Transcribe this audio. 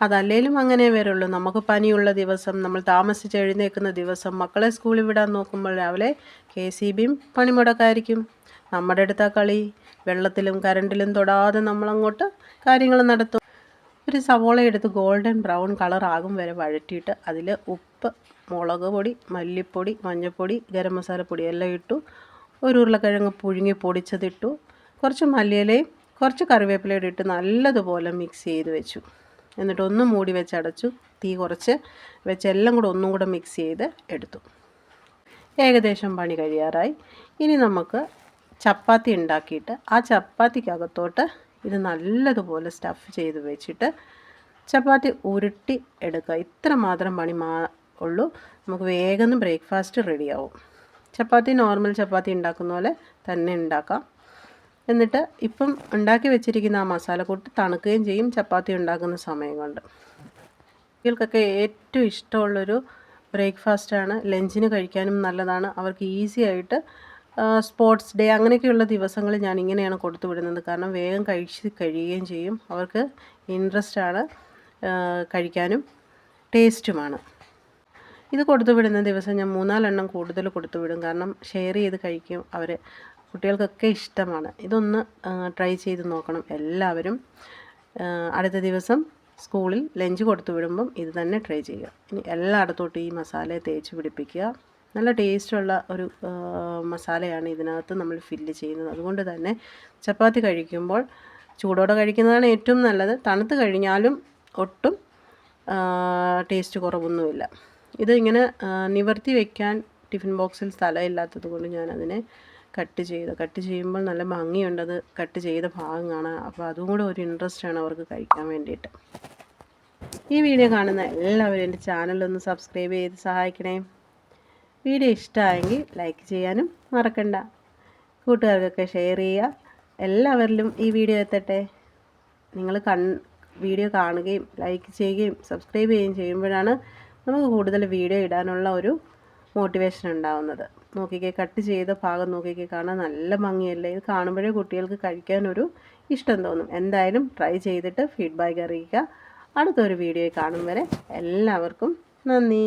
അതല്ലേലും അങ്ങനെ വരുള്ളൂ. നമുക്ക് പനിയുള്ള ദിവസം നമ്മൾ താമസിച്ച് എഴുന്നേൽക്കുന്ന ദിവസം മക്കളെ സ്കൂളിൽ വിടാൻ നോക്കുമ്പോൾ രാവിലെ കെ സി ബിയും പണിമുടക്കായിരിക്കും. നമ്മുടെ അടുത്ത കളി. വെള്ളത്തിലും കരണ്ടിലും തൊടാതെ നമ്മളങ്ങോട്ട് കാര്യങ്ങൾ നടത്തും. ഒരു സവോള എടുത്ത് ഗോൾഡൻ ബ്രൗൺ കളർ ആകും വരെ വഴറ്റിയിട്ട് അതിൽ ഉപ്പ് മുളക് പൊടി മല്ലിപ്പൊടി മഞ്ഞൾപ്പൊടി ഗരം മസാലപ്പൊടി എല്ലാം ഇട്ടു. ഒരു ഉരുളക്കിഴങ്ങ് പുഴുങ്ങി പൊടിച്ചതിട്ടു. കുറച്ച് മല്ലിയിലയും കുറച്ച് കറിവേപ്പിലയും ഇട്ട് നല്ലതുപോലെ മിക്സ് ചെയ്ത് വെച്ചു. എന്നിട്ട് ഒന്ന് മൂടി വെച്ച് അടച്ചു. തീ കുറച്ച് വെച്ച് എല്ലാം കൂടെ ഒന്നും കൂടെ മിക്സ് ചെയ്ത് എടുത്തു. ഏകദേശം പണി കഴിയാറായി. ഇനി നമുക്ക് ചപ്പാത്തി ഉണ്ടാക്കിയിട്ട് ആ ചപ്പാത്തിക്കകത്തോട്ട് ഇത് നല്ലതുപോലെ സ്റ്റഫ് ചെയ്ത് വെച്ചിട്ട് ചപ്പാത്തി ഉരുട്ടി എടുക്കുക. ഇത്ര മാത്രം പണി മാ ഉള്ളൂ. നമുക്ക് വേഗം ബ്രേക്ക്ഫാസ്റ്റ് റെഡിയാവും ചപ്പാത്തി നോർമൽ ചപ്പാത്തി ഉണ്ടാക്കുന്ന പോലെ തന്നെ ഉണ്ടാക്കാം. എന്നിട്ട് ഇപ്പം ഉണ്ടാക്കി വെച്ചിരിക്കുന്ന ആ മസാലക്കൂട്ട് തണുക്കുകയും ചെയ്യും ചപ്പാത്തി ഉണ്ടാക്കുന്ന സമയം കൊണ്ട്. കുട്ടികൾക്കൊക്കെ ഏറ്റവും ഇഷ്ടമുള്ളൊരു ബ്രേക്ക്ഫാസ്റ്റാണ്. ലഞ്ചിന് കഴിക്കാനും നല്ലതാണ്. അവർക്ക് ഈസി ആയിട്ട് സ്പോർട്സ് ഡേ അങ്ങനെയൊക്കെയുള്ള ദിവസങ്ങളിൽ ഞാൻ ഇങ്ങനെയാണ് കൊടുത്തു വിടുന്നത്. കാരണം വേഗം കഴിച്ച് കഴിയുകയും ചെയ്യും. അവർക്ക് ഇൻട്രസ്റ്റാണ് കഴിക്കാനും ടേസ്റ്റുമാണ്. ഇത് കൊടുത്തു വിടുന്ന ദിവസം ഞാൻ മൂന്നാലെണ്ണം കൂടുതൽ കൊടുത്തു വിടും. കാരണം ഷെയർ ചെയ്ത് കഴിക്കും അവർ കുട്ടികൾക്കൊക്കെ ഇഷ്ടമാണ്. ഇതൊന്ന് ട്രൈ ചെയ്ത് നോക്കണം എല്ലാവരും. അടുത്ത ദിവസം സ്കൂളിൽ ലഞ്ച് കൊടുത്തു വിടുമ്പം ഇത് തന്നെ ട്രൈ ചെയ്യുക. ഇനി എല്ലായിടത്തോട്ടും ഈ മസാല തേച്ച് പിടിപ്പിക്കുക. നല്ല ടേസ്റ്റുള്ള ഒരു മസാലയാണ് ഇതിനകത്ത് നമ്മൾ ഫില്ല് ചെയ്യുന്നത്. അതുകൊണ്ട് തന്നെ ചപ്പാത്തി കഴിക്കുമ്പോൾ ചൂടോടെ കഴിക്കുന്നതാണ് ഏറ്റവും നല്ലത്. തണുത്ത് കഴിഞ്ഞാലും ഒട്ടും ടേസ്റ്റ് കുറവൊന്നുമില്ല. ഇത് ഇങ്ങനെ നിവർത്തി വയ്ക്കാൻ ടിഫിൻ ബോക്സിൽ സ്ഥലമില്ലാത്തത് കൊണ്ട് ഞാനതിനെ കട്ട് ചെയ്ത്. കട്ട് ചെയ്യുമ്പോൾ നല്ല ഭംഗിയുണ്ട്. അത് കട്ട് ചെയ്ത ഭാഗമാണ് അപ്പോൾ അതും കൂടെ ഒരു ഇൻട്രസ്റ്റ് ആണ് അവർക്ക് കഴിക്കാൻ വേണ്ടിയിട്ട്. ഈ വീഡിയോ കാണുന്ന എല്ലാവരും എന്റെ ചാനലൊന്ന് സബ്സ്ക്രൈബ് ചെയ്ത് സഹായിക്കണേ. വീഡിയോ ഇഷ്ടമായെങ്കിൽ ലൈക്ക് ചെയ്യാനും മറക്കണ്ട. കൂട്ടുകാർക്കൊക്കെ ഷെയർ ചെയ്യുക. എല്ലാവരിലും ഈ വീഡിയോ എത്തട്ടെ. നിങ്ങൾ കൺ വീഡിയോ കാണുകയും ലൈക്ക് ചെയ്യുകയും സബ്സ്ക്രൈബ് ചെയ്യുകയും ചെയ്യുമ്പോഴാണ് നമുക്ക് കൂടുതൽ വീഡിയോ ഇടാനുള്ള ഒരു മോട്ടിവേഷൻ ഉണ്ടാവുന്നത്. നോക്കിക്കേ കട്ട് ചെയ്ത ഭാഗം നോക്കിക്കേ കാണാൻ നല്ല ഭംഗിയല്ലേ? ഇത് കാണുമ്പോഴേ കുട്ടികൾക്ക് കഴിക്കാനൊരു ഇഷ്ടം തോന്നും. എന്തായാലും ട്രൈ ചെയ്തിട്ട് ഫീഡ്ബാക്ക് അറിയിക്കുക. അടുത്തൊരു വീഡിയോ കാണും വരെ എല്ലാവർക്കും നന്ദി.